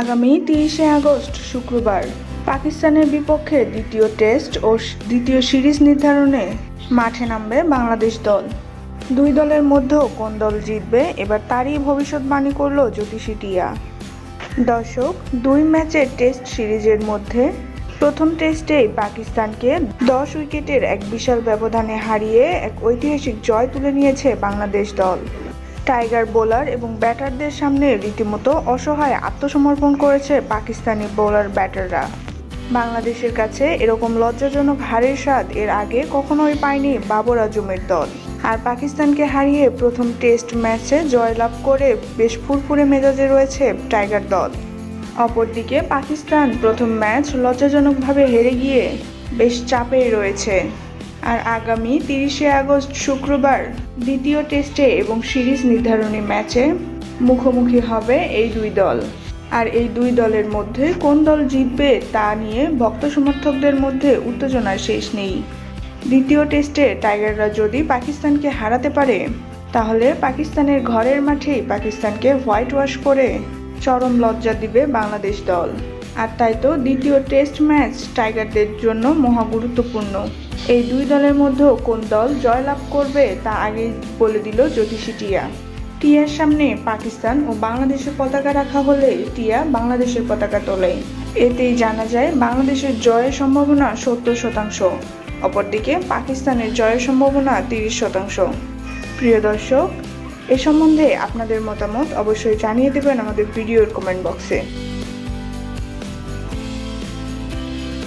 আগামী তিরিশে আগস্ট, শুক্রবার। পাকিস্তানের বিপক্ষে দ্বিতীয় টেস্ট ও দ্বিতীয় সিরিজ নির্ধারণে মাঠে নামবে বাংলাদেশ দল। দুই দলের মধ্যেও কোন দল জিতবে, এবার তারই ভবিষ্যৎবাণী করল জ্যোতিষী টিয়া। দর্শক, দুই ম্যাচের টেস্ট সিরিজের মধ্যে প্রথম টেস্টেই পাকিস্তানকে দশ উইকেটের এক বিশাল ব্যবধানে হারিয়ে এক ঐতিহাসিক জয় তুলে নিয়েছে বাংলাদেশ দল। টাইগার বোলার এবং ব্যাটারদের সামনে রীতিমতো অসহায় আত্মসমর্পণ করেছে পাকিস্তানি বোলার ব্যাটাররা। বাংলাদেশের কাছে এরকম লজ্জাজনক হারের স্বাদ এর আগে কখনোই পায়নি বাবর আজমের দল। আর পাকিস্তানকে হারিয়ে প্রথম টেস্ট ম্যাচে জয়লাভ করে বেশ ফুরফুরে মেজাজে রয়েছে টাইগার দল। অপরদিকে পাকিস্তান প্রথম ম্যাচ লজ্জাজনকভাবে হেরে গিয়ে বেশ চাপেই রয়েছে। আর আগামী তিরিশে আগস্ট শুক্রবার দ্বিতীয় টেস্টে এবং সিরিজ নির্ধারণী ম্যাচে মুখোমুখি হবে এই দুই দল। আর এই দুই দলের মধ্যে কোন দল জিতবে তা নিয়ে ভক্ত সমর্থকদের মধ্যে উত্তেজনার শেষ নেই। দ্বিতীয় টেস্টে টাইগাররা যদি পাকিস্তানকে হারাতে পারে, তাহলে পাকিস্তানের ঘরের মাঠেই পাকিস্তানকে হোয়াইট ওয়াশ করে চরম লজ্জা দিবে বাংলাদেশ দল। আর তাই তো দ্বিতীয় টেস্ট ম্যাচ টাইগারদের জন্য মহা গুরুত্বপূর্ণ। এই দুই দলের মধ্যেও কোন দল জয়লাভ করবে তা আগেই বলে দিল জ্যোতিষী টিয়া। টিয়ার সামনে পাকিস্তান ও বাংলাদেশের পতাকা রাখা হলে টিয়া বাংলাদেশের পতাকা তোলে। এতেই জানা যায়, বাংলাদেশের জয়ের সম্ভাবনা সত্তর শতাংশ, অপরদিকে পাকিস্তানের জয়ের সম্ভাবনা তিরিশ শতাংশ। প্রিয় দর্শক, এ সম্বন্ধে আপনাদের মতামত অবশ্যই জানিয়ে দেবেন আমাদের ভিডিওর কমেন্ট বক্সে